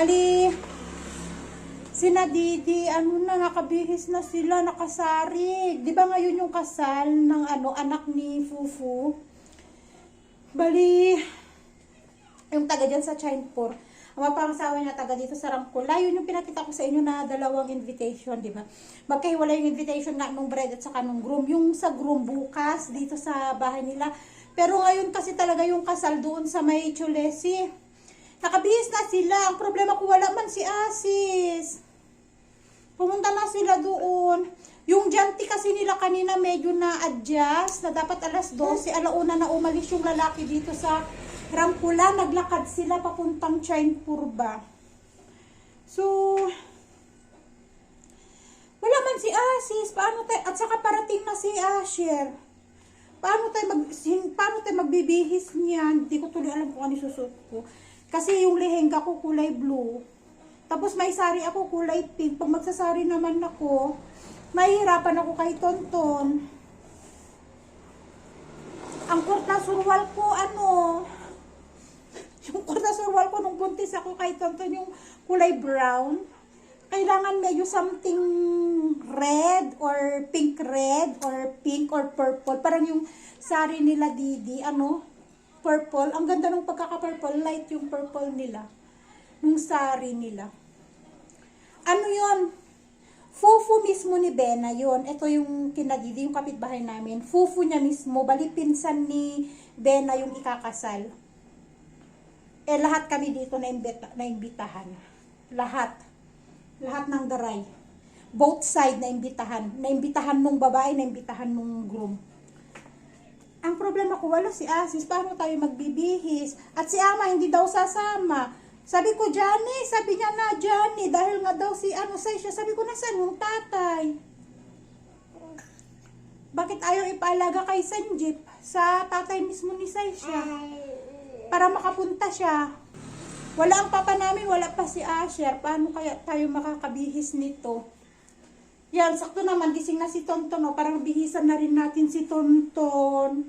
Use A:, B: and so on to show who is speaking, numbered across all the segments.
A: Bali, sina Didi, ano na, nakabihis na sila, nakasari. Di ba ngayon yung kasal ng ano, anak ni Fufu? Bali, yung taga dyan sa Chinpur, ang mapangasawa niya taga dito sa Ramkula, yun yung pinakita ko sa inyo na dalawang invitation, di ba? Magkahiwala yung invitation nga nung bride at saka nung groom. Yung sa groom bukas, dito sa bahay nila. Pero ngayon kasi talaga yung kasal doon sa may Chulesi. Nakabihis na sila. Ang problema ko wala man si Asis. Pumunta na sila doon. Yung janti kasi nila kanina medyo na-adjust na dapat alas 12, alauna na umalis yung lalaki dito sa Ramkula. Naglakad sila papuntang Chainpur ba. So, wala man si Asis. Paano tayo? At saka parating na si Asher. Paano tayo mag paano tayo magbibihis niyan? Hindi ko tuloy alam kung ano susuot ko. Kasi yung lehenga ko kulay blue. Tapos may sari ako kulay pink. Pag magsasari naman ako, mahihirapan ako kay Tonton. Ang kurt na surwal ko, ano, yung kurt na surwal ko nung buntis ako kay Tonton, yung kulay brown. Kailangan medyo something red or pink red or pink or purple. Parang yung sari nila Didi, ano, purple. Ang ganda ng pagkaka-purple, light yung purple nila. Nung sari nila. Ano yon Fufu mismo ni Bena yon Ito yung kinadidi, yung kapitbahay namin. Fufu niya mismo, bali pinsan ni Bena yung ikakasal. Eh, lahat kami dito na, imbita, na imbitahan. Lahat. Lahat ng daray. Both side na imbitahan. Na imbitahan nung babae, na imbitahan nung groom. Ang problema ko, wala si Asis. Paano tayo magbibihis? At si Ama, hindi daw sasama. Sabi ko, Johnny, sabi niya na, Johnny, dahil nga daw si ano sa siya. Sabi ko, nasaan yung tatay? Bakit ayaw ipaalaga kay Sanjip sa tatay mismo ni Saisha? Para makapunta siya. Wala ang papa namin, wala pa si Asher. Paano kaya tayo makakabihis nito? Yan, sakto naman, gising na si Tonton. Oh. Parang bihisan na rin natin si Tonton.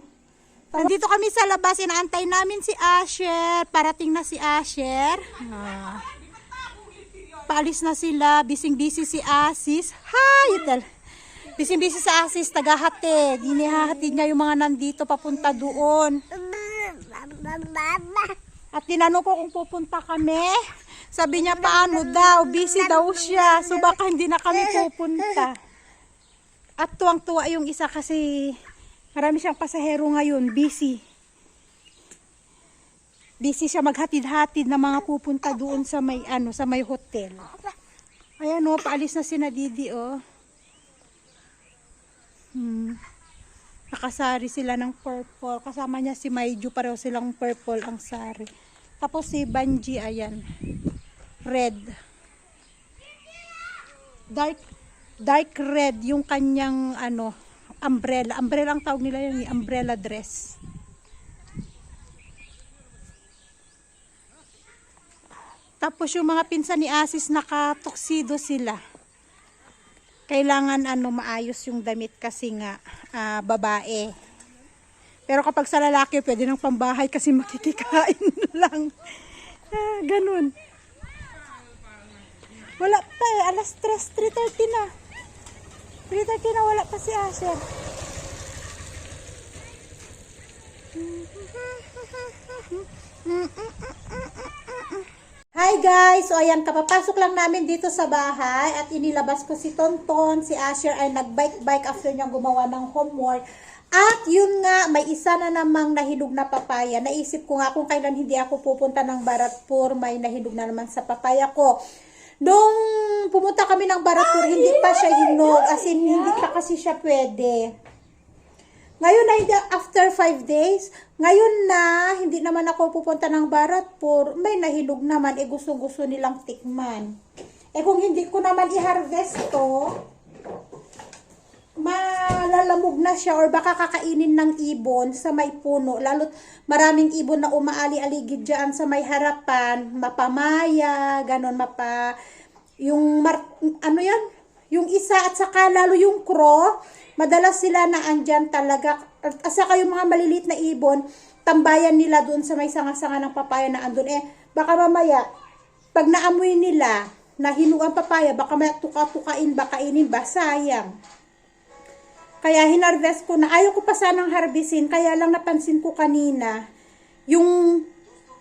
A: Nandito kami sa labas, inaantay namin si Asher. Parating na si Asher. Ah. Paalis na sila, bising-busy si Asis. Hi! Itel. Bising-busy si Asis, tagahatid. Dinihahatid niya yung mga nandito papunta doon. At tinanong ko kung pupunta kami. Sabi niya paano daw, busy daw siya. So baka hindi na kami pupunta. At tuwang-tuwa yung isa kasi marami siyang pasahero ngayon, busy. Busy siya maghatid-hatid na mga pupunta doon sa may ano, sa may hotel. Ayan oh, paalis na si Nadidi oh. Hmm. Nakasari sila ng purple. Kasama niya si Maiju, pareho silang purple ang sari. Tapos si Banji, ayan. Red. Dark dark red yung kanyang ano, umbrella. Umbrella ang tawag nila yun, yung umbrella dress. Tapos yung mga pinsan ni Asis nakatoksido sila kailangan ano maayos yung damit kasi nga ah, babae. Pero kapag sa lalaki, pwede ng pambahay kasi makikikain lang. Ah, ganun. Wala pa eh. Alas 3, 3.30 na. 3.30 na wala pa si Asher. Hi guys! So ayan, kapapasok lang namin dito sa bahay at inilabas ko si Tonton, si Asher ay nagbike-bike after niyang gumawa ng homework. At yun nga, may isa na namang nahilog na papaya. Naisip ko nga kung kailan hindi ako pupunta ng Baratpur, may nahilog na naman sa papaya ko. Nung pumunta kami ng Baratpur, hindi pa siya hinog. As in, hindi pa kasi siya pwede. Ngayon na after 5 days, ngayon na, hindi naman ako pupunta ng Baratpur, may nahilog naman, eh gusto-gusto nilang tikman. Eh kung hindi ko naman i-harvest to, malalamog na siya or baka kakainin ng ibon sa may puno. Lalo't maraming ibon na umaali-aligid dyan sa may harapan, mapamaya, ganon, mapa, yung, mar, ano yan, yung isa at saka lalo yung crow, madalas sila na andyan talaga. At saka yung mga maliliit na ibon, tambayan nila doon sa may sanga-sanga ng papaya na andun. Eh, baka mamaya, pag naamoy nila, na hinuang papaya, baka may tuka-tukain, baka kainin ba, sayang. Kaya hinarvest ko na, ayaw ko pa sanang harvestin, kaya lang napansin ko kanina, yung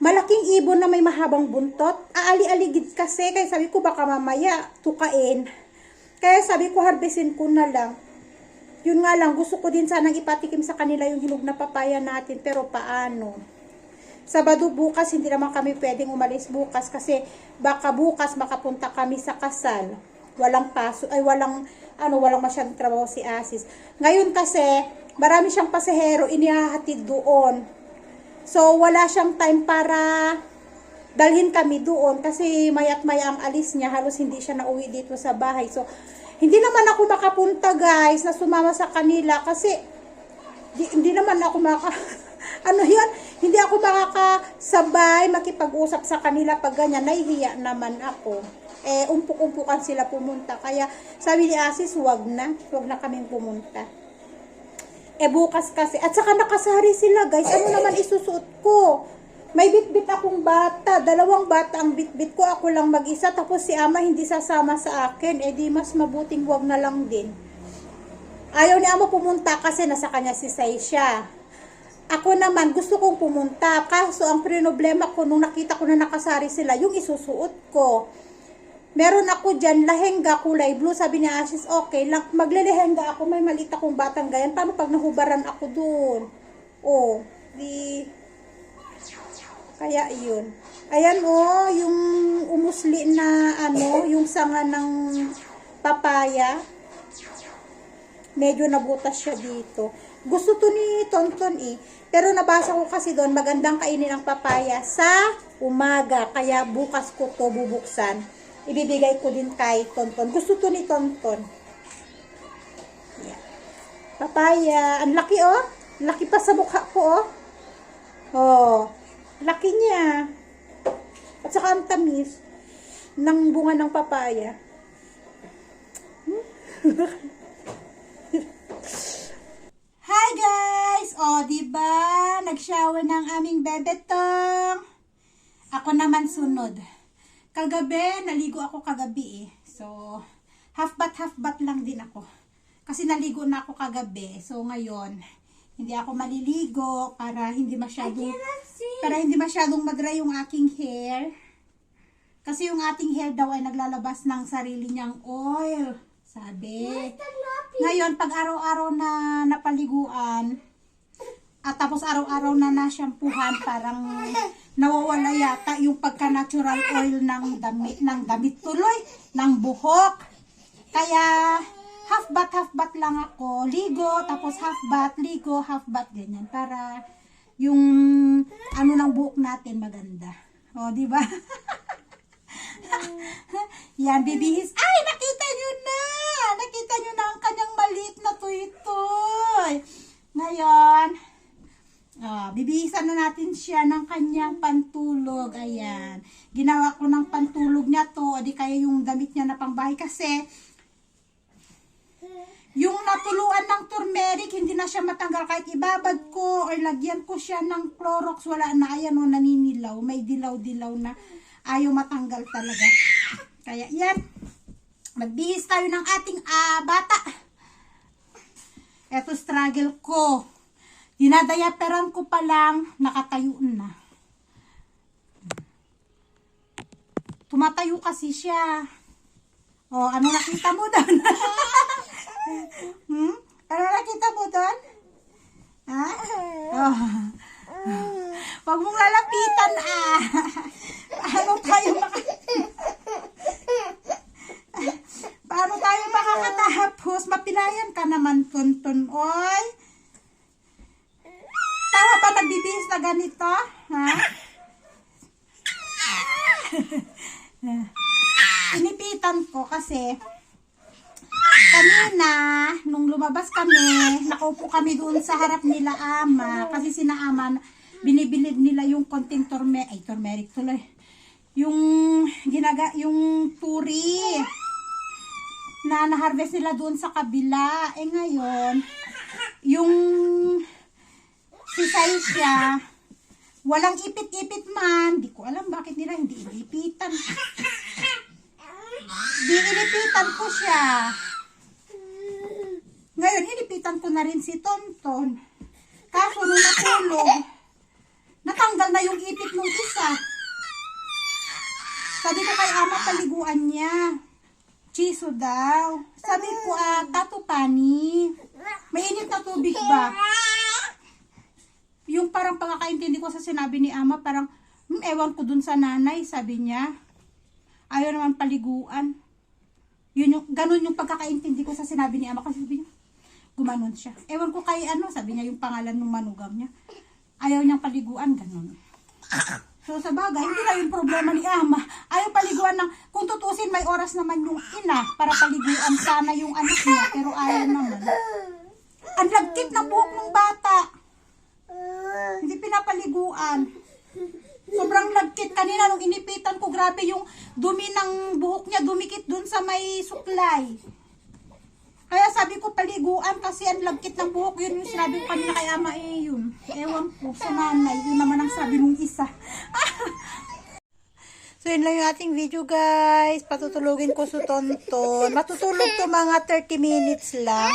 A: malaking ibon na may mahabang buntot, aali-aligid kasi, kaya sabi ko baka mamaya tukain. Kaya sabi ko harvestin ko na lang. Yun nga lang, gusto ko din sanang ipatikim sa kanila yung hinog na papaya natin, pero paano? Sabado bukas, hindi naman kami pwedeng umalis bukas kasi baka bukas makapunta kami sa kasal. Walang paso, ay walang, ano, walang masyadong trabaho si Asis. Ngayon kasi, marami siyang pasahero, inihahatid doon. So, wala siyang time para dalhin kami doon kasi mayat maya ang alis niya, halos hindi siya nauwi dito sa bahay. So, hindi naman ako makapunta guys na sumama sa kanila kasi di, hindi naman ako maka ano yun, hindi ako makakasabay makipag-usap sa kanila pag ganyan, nahihiya naman ako. Eh, umpuk-umpukan sila pumunta. Kaya, sabi ni Asis, wag na. Wag na kaming pumunta. Eh, bukas kasi. At saka nakasari sila, guys. Ano naman isusuot ko? May bitbit akong bata. Dalawang bata ang bitbit ko. Ako lang mag-isa. Tapos si ama hindi sasama sa akin. Eh, di mas mabuting wag na lang din. Ayaw ni ama pumunta kasi nasa kanya si Saisha. Ako naman, gusto kong pumunta. Kaso, ang problema ko, nung nakita ko na nakasari sila, yung isusuot ko. Meron ako dyan, lahengga kulay blue. Sabi ni Ashes, okay lang. Ako, may maliit akong batang gayan. Paano pag nahubaran ako dun? Oh, di... Kaya yun. Ayan oh, yung umusli na ano, yung sanga ng papaya. Medyo nabutas siya dito. Gusto to ni Tonton eh. Pero nabasa ko kasi doon, magandang kainin ang papaya sa umaga. Kaya bukas ko to bubuksan. Ibibigay ko din kay Tonton. Gusto to ni Tonton. Yan. Papaya. Ang laki oh. Laki pa sa mukha ko oh. Oh. Laki niya. At saka ang tamis ng bunga ng papaya. Hi guys! O, di ba? Nag-shower ng aming bebetong. Ako naman sunod. Kagabi, naligo ako kagabi eh. So, half bath, half bath lang din ako. Kasi naligo na ako kagabi. So, ngayon, hindi ako maliligo para hindi masyadong para hindi masyadong mag-dry yung aking hair. Kasi yung ating hair daw ay naglalabas ng sarili niyang oil. Sabi. Ngayon, pag araw-araw na napaliguan, at tapos araw-araw na nasyampuhan, parang nawawala yata yung pagka-natural oil ng damit, ng damit tuloy, ng buhok. Kaya, half bath, half bath lang ako. Ligo, tapos half bath, ligo, half bath, ganyan. Para yung ano ng buhok natin maganda. O, di ba? Yan, bibihis. Ay, nakita nyo na! Nakita nyo na ang kanyang maliit na tuy-tuy. Ngayon, oh, bibihisan na natin siya ng kanyang pantulog. Ayan. Ginawa ko ng pantulog niya to. Di kaya yung damit niya na pangbahay kasi yung natuluan ng turmeric, hindi na siya matanggal. Kahit ibabad ko or lagyan ko siya ng Clorox, wala na. Ayan o, naninilaw. May dilaw-dilaw na ayaw matanggal talaga. Kaya yan. Magbihis tayo ng ating ah, bata. Eto struggle ko. Dinadayaperan ko pa lang, nakatayo na. Tumatayo kasi siya. O, ano nakita mo doon? hmm? Ano nakita mo doon? Ha? Oh. Huwag mong lalapitan ah. Paano tayo maka... Paano tayo makakatapos? Mapilayan ka naman, Tonton. Oy. Na ganito? Ha? Inipitan ko kasi kanina, nung lumabas kami, nakaupo kami doon sa harap nila ama, kasi sina ama, binibilid nila yung konting torme, ay turmeric tuloy, yung ginaga, yung puri, na na-harvest nila doon sa kabila. Eh ngayon, yung si Saisha, Walang ipit-ipit man. Di ko alam bakit nila hindi inipitan. Di inipitan ko siya. Ngayon, inipitan ko na rin si Tonton. Kaso nung natulog, natanggal na yung ipit ng isa. Sabi ko kay ama paliguan niya. Chiso daw. Sabi ko, ah, tato pani. Mainit na tubig ba? Yung parang pagkakaintindi ko sa sinabi ni ama, parang, hmm, ewan ko dun sa nanay, sabi niya. Ayaw naman paliguan. Yun yung, ganun yung pagkakaintindi ko sa sinabi ni ama. Kasi sabi niya, gumanon siya. Ewan ko kay ano, sabi niya yung pangalan ng manugam niya. Ayaw niyang paliguan, ganun. So sa bagay, hindi na yung problema ni ama. Ayaw paliguan ng, kung tutusin may oras naman yung ina para paliguan sana yung anak niya, pero ayaw naman. Ang lagkit ng buhok ng bata. Hindi pinapaliguan. Sobrang lagkit. Kanina nung inipitan ko, grabe yung dumi ng buhok niya, dumikit dun sa may suklay. Kaya sabi ko paliguan kasi ang lagkit ng buhok. Yun yung sinabi ko kanina kay ama eh yun. Ewan ko sa nanay. Yun naman ang sabi nung isa. so yun lang yung ating video guys. Patutulugin ko si Tonton. Matutulog to mga 30 minutes lang.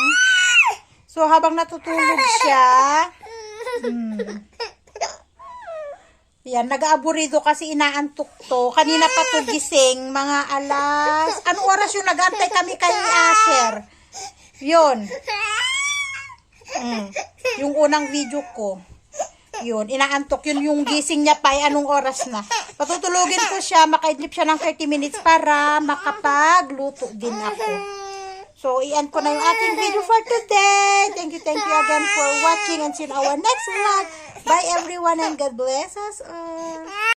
A: So habang natutulog siya, hmm, yan, nag-aaburido kasi inaantok to. Kanina pa to gising, mga alas. Anong oras yung nag-antay kami kay Asher? Yun. Mm. Yung unang video ko. Yun, inaantok yun yung gising niya pa, ay anong oras na. Patutulugin ko siya, makaidlip siya ng 30 minutes para makapagluto din ako. So, i-end ko na yung ating video for today. Thank you, thank you again for watching in our next vlog. Bye everyone and God bless us all.